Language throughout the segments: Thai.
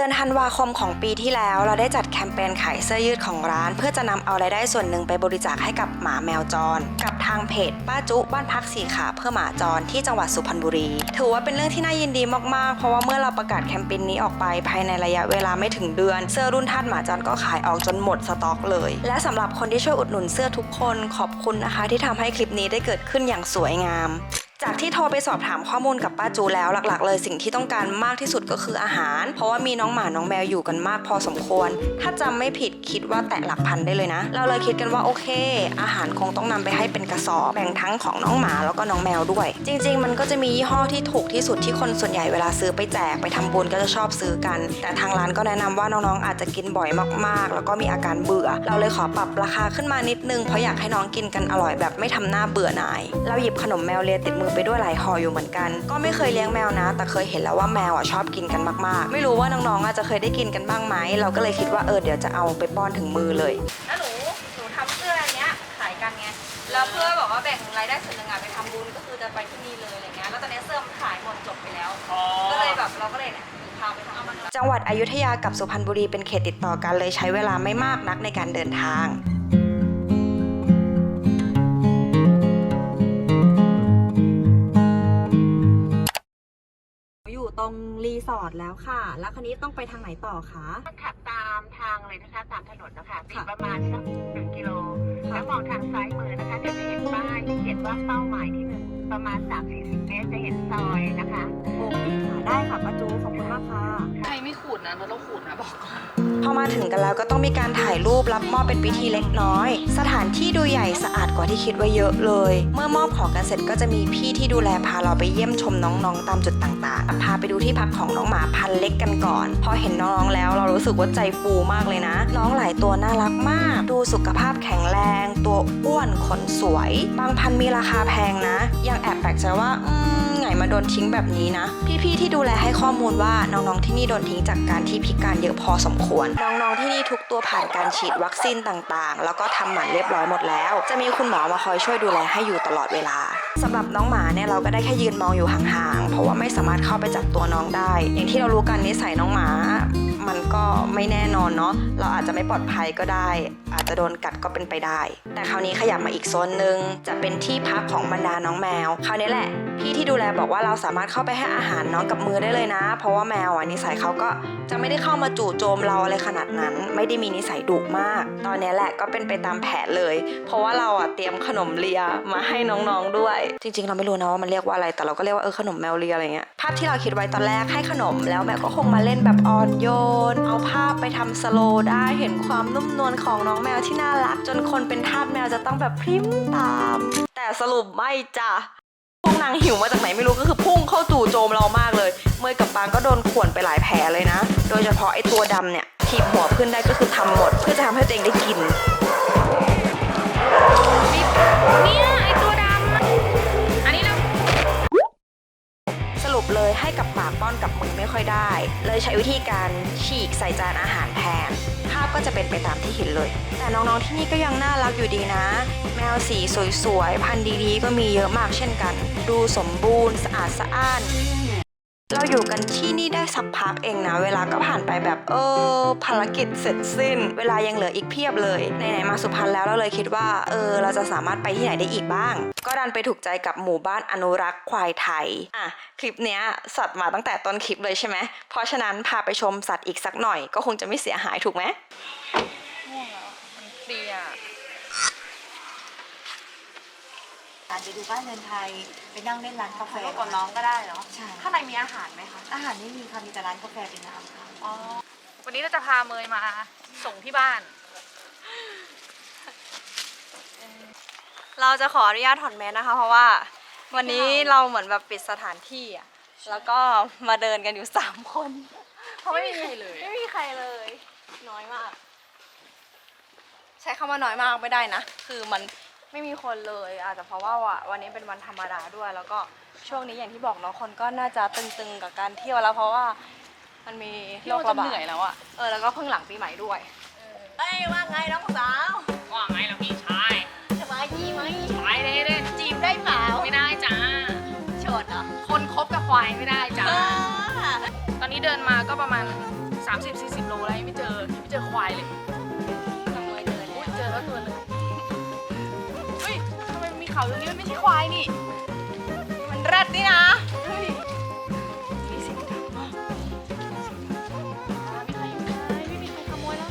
ดือนธันวาคมของปีที่แล้ว เราได้จัดแคมเปญขายเสื้อยืดของร้าน เพื่อจะนำเอารายได้ส่วนหนึ่งไปบริจาคให้กับหมาแมวจร กับทางเพจป้าจุบ้านพักสีขาเพื่อหมาจรที่จังหวัดสุพรรณบุรี ถือว่าเป็นเรื่องที่น่ายินดีมากๆ เพราะว่าเมื่อเราประกาศแคมเปญนี้ออกไปภายในระยะเวลาไม่ถึงเดือน เสื้อรุ่นทาสหมาจรก็ขายออกจนหมดสต็อกเลย และสำหรับคนที่ช่วยอุดหนุนเสื้อทุกคนขอบคุณนะคะ ที่ทำให้คลิปนี้ได้เกิดขึ้นอย่างสวยงาม จากที่โทรไปสอบถามข้อมูลกับป้าจูแล้วหลักๆ เลยสิ่งที่ต้องการมากที่สุดก็คืออาหาร เพราะว่ามีน้องหมาน้องแมวอยู่กันมากพอสมควร ถ้าจำไม่ผิดคิดว่าแตะหลักพันได้เลยนะ เราเลยคิดกันว่าโอเค อาหารคงต้องนำไปให้เป็นกระสอบแบ่งทั้งของน้องหมาแล้วก็น้องแมวด้วย จริง ๆ มันก็จะมียี่ห้อที่ถูกที่สุดที่คนส่วนใหญ่เวลาซื้อไปแจกไปทำบุญก็จะชอบซื้อกัน แต่ทางร้านก็แนะนำว่าน้องๆอาจจะกินบ่อยมากๆ แล้วก็มีอาการเบื่อ เราเลยขอปรับราคาขึ้นมานิดนึงเพราะอยากให้น้องกินกันอร่อยแบบไม่ทำหน้าเบื่อหน่ายเราหยิบขนมแมวเลียติดมือไปด้วยหลายห่ออยู่เหมือนกัน ก็ไม่เคยเลี้ยงแมวนะ แต่เคยเห็นแล้วว่าแมวอะชอบกินกันมากๆ ไม่รู้ว่าน้องๆอาจจะเคยได้กินกันบ้างไหมเราก็เลยคิดว่าเออเดี๋ยวจะเอาไปป้อนถึงมือเลยแล้วหนูหนูทำเสื้ออันเนี้ยขายกันไงแล้วเพื่อแบบว่าแบ่งรายได้ส่วนหนึ่งอะไปทำบุญก็คือจะไปที่นี่เลยอะไรเงี้ยแล้วตอนนี้เสื้อมันขายหมดจบไปแล้วก็เลยแบบเราก็เลยเนี่ยพาไปทำบุญจังหวัดอยุธยากับสุพรรณบุรีเป็นเขตติดต่อกันเลยใช้เวลาไม่มากนักในการเดินทาง ตรงรีสอร์ทแล้วค่ะ แล้วคันนี้ต้องไปทางไหนต่อคะขับตามทางเลยนะคะตามถนนนะคะมีค่ะประมาณสักหนึ่งกิโลค่ะแล้วมองทางซ้ายมือนะคะเดี๋ยวจะเห็นป้ายที่เขียนว่าเป้าหมายที่หนึ่ง ประมาณ 3-40 เมตรจะเห็นซอยนะคะโอเคค่ะได้ค่ะป้าจูขอบคุณมากค่ะ ใครไม่ขูดนะเราต้องขูดนะบอกก่อน พอมาถึงกันแล้วก็ต้องมีการถ่ายรูปรับมอบเป็นพิธีเล็กน้อย สถานที่ดูใหญ่สะอาดกว่าที่คิดไว้เยอะเลย เมื่อมอบของกันเสร็จก็จะมีพี่ที่ดูแลพาเราไปเยี่ยมชมน้องๆ ตามจุดต่างๆ พาไปดูที่พักของน้องหมาพันธุ์เล็กกันก่อน พอเห็นน้องๆแล้วเรารู้สึกว่าใจฟูมากเลยนะ น้องหลายตัวน่ารักมาก ดูสุขภาพแข็งแรง ตัวอ้วนขนสวย บางพันธุ์มีราคาแพงนะยังแอบแปลกใจว่าอืมไงมาโดนทิ้งแบบนี้นะ พี่ๆที่ดูแลให้ข้อมูลว่าน้องๆที่นี่โดนทิ้งจากการที่พิการเยอะพอสมควร น้องๆที่นี่ทุกตัวผ่านการฉีดวัคซีนต่างๆ แล้วก็ทำหมันเรียบร้อยหมดแล้ว จะมีคุณหมอมาคอยช่วยดูแลให้อยู่ตลอดเวลาสำหรับน้องหมาเนี่ยเราก็ได้แค่ยืนมองอยู่ห่างๆเพราะว่าไม่สามารถเข้าไปจับตัวน้องได้ อย่างที่เรารู้กันนิสัยน้องหมา มันก็ไม่แน่นอนเนาะเราอาจจะไม่ปลอดภัยก็ได้ อาจจะโดนกัดก็เป็นไปได้ แต่คราวนี้ขยับมาอีกโซนหนึ่งจะเป็นที่พักของบรรดาน้องแมว คราวนี้แหละ พี่ที่ดูแลบอกว่าเราสามารถเข้าไปให้อาหารน้องกับมือได้เลยนะ เพราะว่าแมวอะนิสัยเขาก็จะไม่ได้เข้ามาจู่โจมเราอะไรขนาดนั้น ไม่ได้มีนิสัยดุมาก ตอนนี้แหละก็เป็นไปตามแผนเลย เพราะว่าเราอะเตรียมขนมเลียมาให้น้องๆด้วย จริง ๆ เราไม่รู้นะว่ามันเรียกว่าอะไรแต่เราก็เรียกว่าเออขนมแมวเลียอะไรเงี้ยภาพที่เราคิดไว้ตอนแรกให้ขนม แล้วแมวก็คงมาเล่นแบบอ่อนโยน เอาภาพไปทำสโลได้เห็นความนุ่มนวลของน้องแมวที่น่ารัก จนคนเป็นทาสแมวจะต้องแบบพริ้มตาม แต่สรุปไม่จ้ะพวกนางหิวมาจากไหนไม่รู้ก็คือพุ่งเข้าจู่โจมเรามากเลย เมยกับปางก็โดนข่วนไปหลายแผลเลยนะ โดยเฉพาะไอตัวดำเนี่ยถีบหัวขึ้นได้ก็คือทำหมด เพื่อจะทำให้ตัวเองได้กิน กับปากป้อนกับมือไม่ค่อยได้ เลยใช้วิธีการฉีกใส่จานอาหารแทนภาพก็จะเป็นไปตามที่เห็นเลย แต่น้องๆที่นี่ก็ยังน่ารักอยู่ดีนะ แมวสีสวยๆ พันธุ์ดีๆ ก็มีเยอะมากเช่นกัน ดูสมบูรณ์สะอาดสะอ้าน เราอยู่กันที่นี่ได้สักพักเองนะ เวลาก็ผ่านไปแบบเออภารกิจเสร็จสิ้น เวลายังเหลืออีกเพียบเลยไหนๆมาสุพรรณแล้วเราเลยคิดว่าเออเราจะสามารถไปที่ไหนได้อีกบ้าง ก็ดันไปถูกใจกับหมู่บ้านอนุรักษ์ควายไทยอะคลิปเนี้ยสัตว์มาตั้งแต่ต้นคลิปเลยใช่ไหมเพราะฉะนั้นพาไปชมสัตว์อีกสักหน่อย ก็คงจะไม่เสียหายถูกไหมง่วงแล้วมันเพลีย การไปดูบ้านเรือนไทย ไปนั่งเล่นร้านกาแฟแล้วกับน้องก็ได้เนาะใช่ข้างในมีอาหารไหมคะ อาหารไม่มีค่ะมีแต่ร้านกาแฟเป็นน้ำค่ะอ๋อ วันนี้เราจะพาเมยมาส่งที่บ้าน เราจะขออนุญาตถอนแมสนะคะ เพราะว่า วันนี้เราเหมือนแบบปิดสถานที่อะแล้วก็มาเดินกันอยู่สามคนเพราะไม่มีไม่มีใครเลยไม่มีใครเลย น้อยมาก ใช้คำว่าน้อยมากไม่ได้นะ คือมัน ไม่มีคนเลยอาจจะเพราะว่าวันนี้เป็นวันธรรมดาด้วย แล้วก็ช่วงนี้อย่างที่บอกเนาะคนก็น่าจะตึงๆกับการเที่ยวแล้วเพราะว่ามันมีโรคระบาดเหนื่อยแล้วอะเออแล้วก็เพิ่งหลังปีใหม่ด้วยเอ้ยว่าไงน้องสาวว่าไงล่ะพี่ชายสบายดีไหมไปเลยเล่นจีบได้เปล่าไม่ได้จ้าโฉดเหรอคนคบกับควายไม่ได้จ้าอ่าตอนนี้เดินมาก็ประมาณ 30 40 โลแล้วยังไม่เจอยังไม่เจอควายเลย เขาตรงนี้มันไม่ใช่ควายนี่ มันแรดนี่นะเฮ้ยมีเสียงดังมากมีใครอยู่ไหมไม่มีใครขโมยแล้ว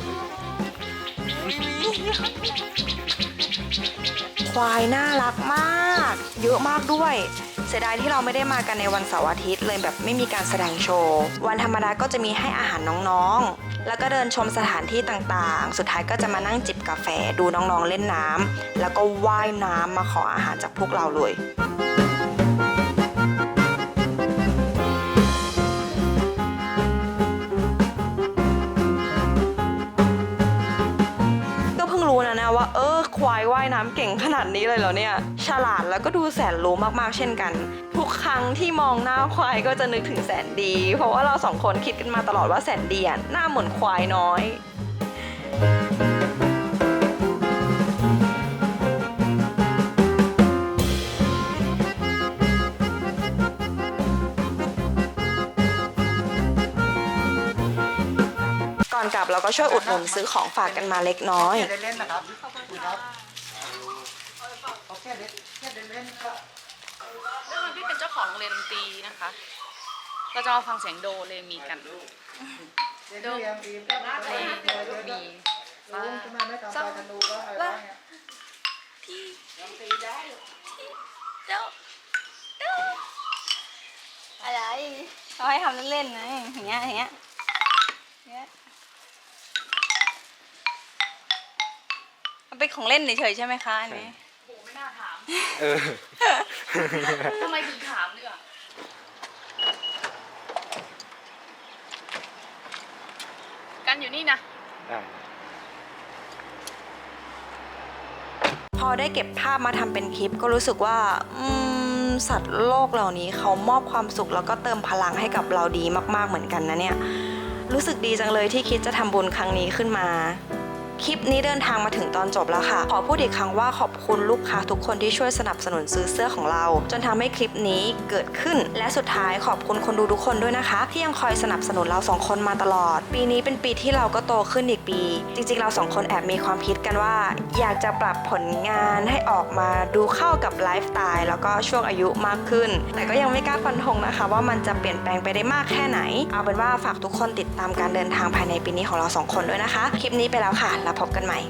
ควายน่ารักมาก เยอะมากด้วย เสียดายที่เราไม่ได้มากันในวันเสาร์อาทิตย์เลยแบบไม่มีการแสดงโชว์ วันธรรมดาก็จะมีให้อาหารน้องๆ แล้วก็เดินชมสถานที่ต่างๆ สุดท้ายก็จะมานั่งจิบกาแฟดูน้องๆเล่นน้ำแล้วก็ว่ายน้ำมาขออาหารจากพวกเราเลย ควายว่ายน้ำเก่งขนาดนี้เลยเหรอเนี่ย ฉลาดแล้วก็ดูแสนรู้มากๆ เช่นกัน ทุกครั้งที่มองหน้าควายก็จะนึกถึงแสนดี เพราะว่าเราสองคนคิดกันมาตลอดว่าแสนดีหน้าเหมือนควายน้อย ราก็ช่วยอุดหนุนซื้อของฝากกันมาเล็กน้อย เล่นๆนะครับขอบคุณครับโอเล่นแค่เล่นๆก็ด้วยความที่เป็นเจ้าของโรงเรียนดนตรีนะคะ เราจะมาฟังเสียงโดเรมีกันเรียนเรียนดีก็ได้เรเรียนมีดีลุงทำไมไม่ทำตากันดูว่าอะไรบ้างเนี่ยอะไรเขาให้ทำเล่นๆนะอย่างเงี้ยอย่างเงี้ย เป็นของเล่นเฉยๆใช่ไหมคะอันนี้โหไม่น่าถามเออ ทำไมถึงถามดีกว่ากันอยู่นี่นะ ได้ พอได้เก็บภาพมาทำเป็นคลิปก็รู้สึกว่าอืมสัตว์โลกเหล่านี้เขามอบความสุขแล้วก็เติมพลังให้กับเราดีมากๆเหมือนกันนะเนี่ย รู้สึกดีจังเลยที่คิดจะทำบุญครั้งนี้ขึ้นมา คลิปนี้เดินทางมาถึงตอนจบแล้วค่ะ ขอพูดอีกครั้งว่าขอบคุณลูกค้าทุกคนที่ช่วยสนับสนุนซื้อเสื้อของเรา จนทำให้คลิปนี้เกิดขึ้น และสุดท้ายขอบคุณคนดูทุกคนด้วยนะคะ ที่ยังคอยสนับสนุนเราสองคนมาตลอด ปีนี้เป็นปีที่เราก็โตขึ้นอีกปี จริงๆ เราสองคนแอบมีความคิดกันว่า อยากจะปรับผลงานให้ออกมาดูเข้ากับไลฟ์สไตล์แล้วก็ช่วงอายุมากขึ้น แต่ก็ยังไม่กล้าฟันธงนะคะ ว่ามันจะเปลี่ยนแปลงไปได้มากแค่ไหน เอาเป็นว่าฝากทุกคนติดตามการเดินทางภายในปีนี้ของเราสองคนด้วยนะคะ คลิปนี้ไปแล้วค่ะแล้วพบกันใหม่